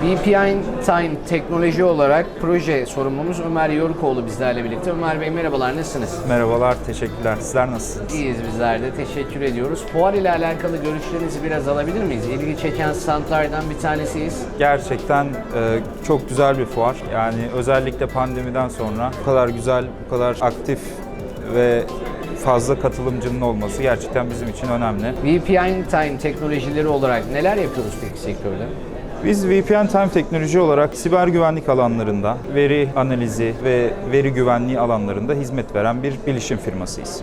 VPN Time teknoloji olarak proje sorumlumuz Ömer Yorukoğlu bizlerle birlikte. Ömer Bey merhabalar, nasılsınız? Merhabalar, teşekkürler. Sizler nasılsınız? İyiyiz bizler de, teşekkür ediyoruz. Fuar ile alakalı görüşlerinizi biraz alabilir miyiz? İlgi çeken standlardan bir tanesiyiz. Gerçekten e, çok güzel bir fuar. Yani özellikle pandemiden sonra bu kadar güzel, bu kadar aktif ve fazla katılımcının olması gerçekten bizim için önemli. VPN Time teknolojileri olarak neler yapıyoruz peki sektörde? Biz VPN Time teknoloji olarak siber güvenlik alanlarında, veri analizi ve veri güvenliği alanlarında hizmet veren bir bilişim firmasıyız.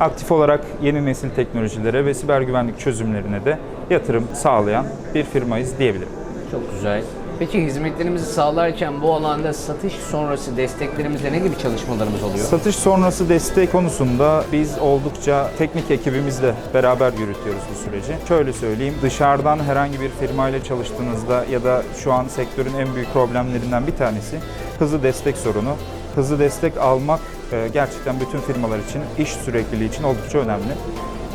Aktif olarak yeni nesil teknolojilere ve siber güvenlik çözümlerine de yatırım sağlayan bir firmayız diyebilirim. Çok güzel. Peki hizmetlerimizi sağlarken bu alanda satış sonrası desteklerimizde ne gibi çalışmalarımız oluyor? Satış sonrası destek konusunda biz oldukça teknik ekibimizle beraber yürütüyoruz bu süreci. Şöyle söyleyeyim, dışarıdan herhangi bir firmayla çalıştığınızda ya da şu an sektörün en büyük problemlerinden bir tanesi hızlı destek sorunu. Hızlı destek almak e, gerçekten bütün firmalar için, iş sürekliliği için oldukça önemli.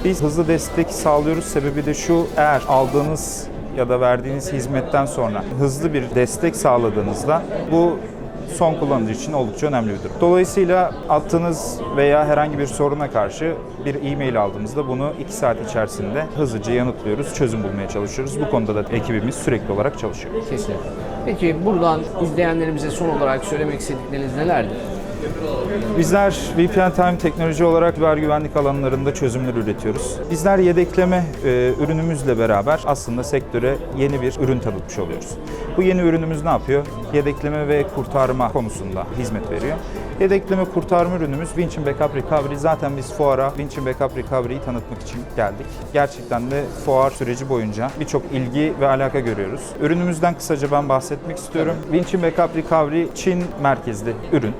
Biz hızlı destek sağlıyoruz. Sebebi de şu, eğer aldığınız ya da verdiğiniz hizmetten sonra hızlı bir destek sağladığınızda bu son kullanıcı için oldukça önemli bir durum. Dolayısıyla attığınız veya herhangi bir soruna karşı bir e-mail aldığımızda bunu 2 saat içerisinde hızlıca yanıtlıyoruz, çözüm bulmaya çalışıyoruz. Bu konuda da ekibimiz sürekli olarak çalışıyor. Kesin. Peki buradan izleyenlerimize son olarak söylemek istedikleriniz nelerdir? Bizler VPN Time teknoloji olarak siber güvenlik alanlarında çözümler üretiyoruz. Bizler yedekleme e, ürünümüzle beraber aslında sektöre yeni bir ürün tanıtmış oluyoruz. Bu yeni ürünümüz ne yapıyor? Yedekleme ve kurtarma konusunda hizmet veriyor. Yedekleme kurtarma ürünümüz Winch Backup Recovery. Zaten biz fuara Winch Backup Recovery'yi tanıtmak için geldik. Gerçekten de fuar süreci boyunca birçok ilgi ve alaka görüyoruz. Ürünümüzden kısaca ben bahsetmek istiyorum. Winch Backup Recovery Çin merkezli ürün.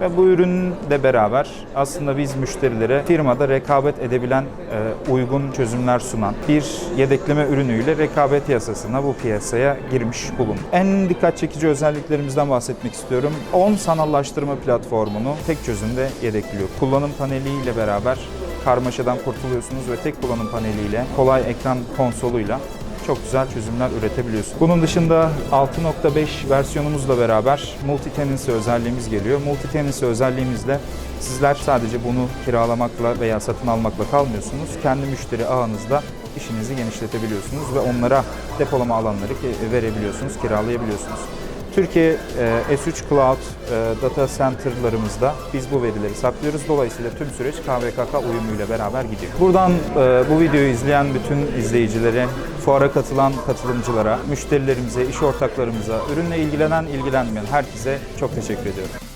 Ve bu ürünle beraber aslında biz müşterilere firmada rekabet edebilen e, uygun çözümler sunan bir yedekleme ürünüyle rekabet yasasına bu piyasaya girmiş bulun. En dikkat çekici özelliklerimizden bahsetmek istiyorum. 10 sanallaştırma platformunu tek çözümde yedekliyor. Kullanım paneliyle beraber karmaşadan kurtuluyorsunuz ve tek kullanım paneliyle kolay ekran konsoluyla çok güzel çözümler üretebiliyorsun. Bunun dışında 6.5 versiyonumuzla beraber multi-tenancy özelliğimiz geliyor. Multi-tenancy özelliğimizle sizler sadece bunu kiralamakla veya satın almakla kalmıyorsunuz. Kendi müşteri ağınızda işinizi genişletebiliyorsunuz ve onlara depolama alanları verebiliyorsunuz, kiralayabiliyorsunuz. Türkiye e, S3 Cloud e, data center'larımızda biz bu verileri saklıyoruz. Dolayısıyla tüm süreç KVKK uyumuyla beraber gidiyor. Buradan e, bu videoyu izleyen bütün izleyicilere, fuara katılan katılımcılara, müşterilerimize, iş ortaklarımıza, ürünle ilgilenen, ilgilenmeyen herkese çok teşekkür ediyorum.